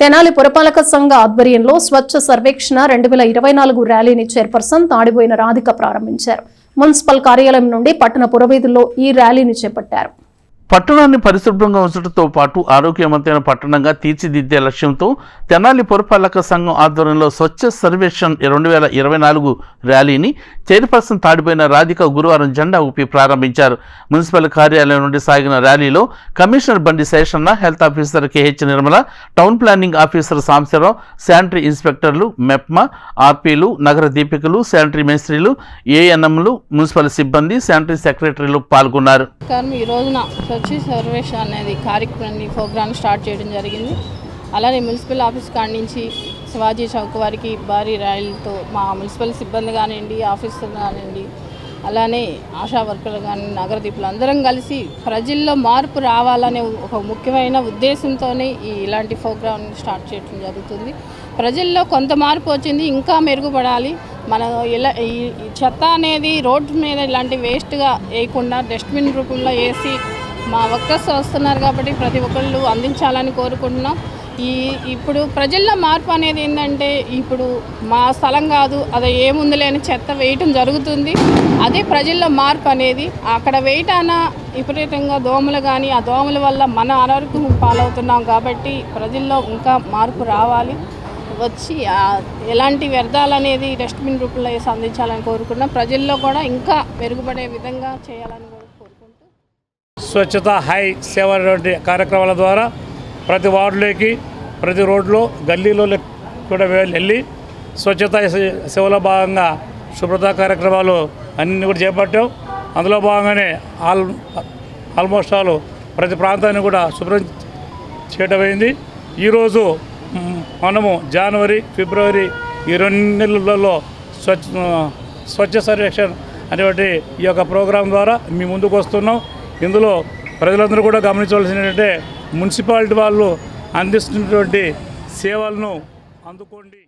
తెనాలి పురపాలక సంఘ ఆధ్వర్యంలో స్వచ్ఛ సర్వేక్షణ రెండు వేల ఇరవై నాలుగు ర్యాలీని చైర్పర్సన్ తాడిపోయిన రాధిక ప్రారంభించారు. మున్సిపల్ కార్యాలయం నుండి పట్టణ పురవీధుల్లో ఈ ర్యాలీని చేపట్టారు. పట్టణాన్ని పరిశుభ్రంగా ఉంచడంతో పాటు ఆరోగ్యవంతమైన పట్టణంగా తీర్చిదిద్దే లక్ష్యంతో తెనాలి పురపాలక సంఘం ఆధ్వర్యంలో స్వచ్ఛ సర్వేక్షణ్ రెండు వేల ఇరవై నాలుగు ర్యాలీని చైర్పర్సన్ తాడిపోయిన రాధిక గురువారం జెండా ఊపి ప్రారంభించారు. మున్సిపల్ కార్యాలయం నుండి సాగిన ర్యాలీలో commissioner Bandi Seshanna health officer KH Nirmala town planning officer Samsarao sanitary ఇన్స్పెక్టర్లు MEPMA ఆర్పీలు నగర దీపికలు శానిటరీ మేస్త్రీలు ఏఎన్ఎంలు మున్సిపల్ సిబ్బంది శానిటరీ సెక్రటరీలు పాల్గొన్నారు. ఈ రోజున వచ్చి సర్వేక్షణ అనేది కార్యక్రమాన్ని ప్రోగ్రామ్ స్టార్ట్ చేయడం జరిగింది. అలానే మున్సిపల్ ఆఫీస్ కాడి నుంచి శివాజీ చౌక్ వారికి భారీ ర్యాలీతో మా మున్సిపల్ సిబ్బంది కానివ్వండి ఆఫీసర్ కానివ్వండి అలానే ఆశా వర్కర్లు కానీ నగర దీపులు అందరం కలిసి ప్రజల్లో మార్పు రావాలనే ఒక ముఖ్యమైన ఉద్దేశంతోనే ఈ ఇలాంటి ప్రోగ్రామ్ స్టార్ట్ చేయడం జరుగుతుంది. ప్రజల్లో కొంత మార్పు వచ్చింది ఇంకా మెరుగుపడాలి. మనం ఇలా ఈ చెత్త అనేది రోడ్డు మీద ఇలాంటి వేస్ట్గా వేయకుండా డస్ట్బిన్ రూపంలో వేసి మా వర్కర్స్ వస్తున్నారు కాబట్టి ప్రతి ఒక్కళ్ళు అందించాలని కోరుకుంటున్నాం. ఈ ఇప్పుడు ప్రజల్లో మార్పు అనేది ఏంటంటే ఇప్పుడు మా స్థలం కాదు అది ఏముంది లేని చెత్త వేయటం జరుగుతుంది. అదే ప్రజల్లో మార్పు అనేది అక్కడ వేయటాన విపరీతంగా దోమలు కానీ ఆ దోమల వల్ల మన అనారోగ్యం పాలవుతున్నాం కాబట్టి ప్రజల్లో ఇంకా మార్పు రావాలి. వచ్చి ఎలాంటి వ్యర్థాలు అనేది డస్ట్బిన్ రూపంలో వేసి అందించాలని కోరుకున్నాం ప్రజల్లో కూడా ఇంకా మెరుగుపడే విధంగా చేయాలని స్వచ్ఛత హై సేవ అనేటువంటి కార్యక్రమాల ద్వారా ప్రతి వార్డులోకి ప్రతి రోడ్లో గల్లీలో కూడా వెళ్ళి స్వచ్ఛత సేవలో భాగంగా శుభ్రత కార్యక్రమాలు అన్ని కూడా చేపట్టాం. అందులో భాగంగానే ఆల్ ఆల్మోస్ట్ ఆల్ ప్రతి ప్రాంతాన్ని కూడా శుభ్రం చేయడం అయింది. ఈరోజు మనము జనవరి ఫిబ్రవరి ఈ రెండు నెలలలో స్వచ్ఛ స్వచ్ఛ సర్వేక్షణ్ అనేటువంటి ఈ యొక్క ప్రోగ్రాం ద్వారా మీ ముందుకు వస్తున్నాం. ఇందులో ప్రజలందరూ కూడా గమనించవలసింది ఏంటంటే మున్సిపాలిటీ వాళ్ళు అందిస్తున్నటువంటి సేవలను అందుకోండి.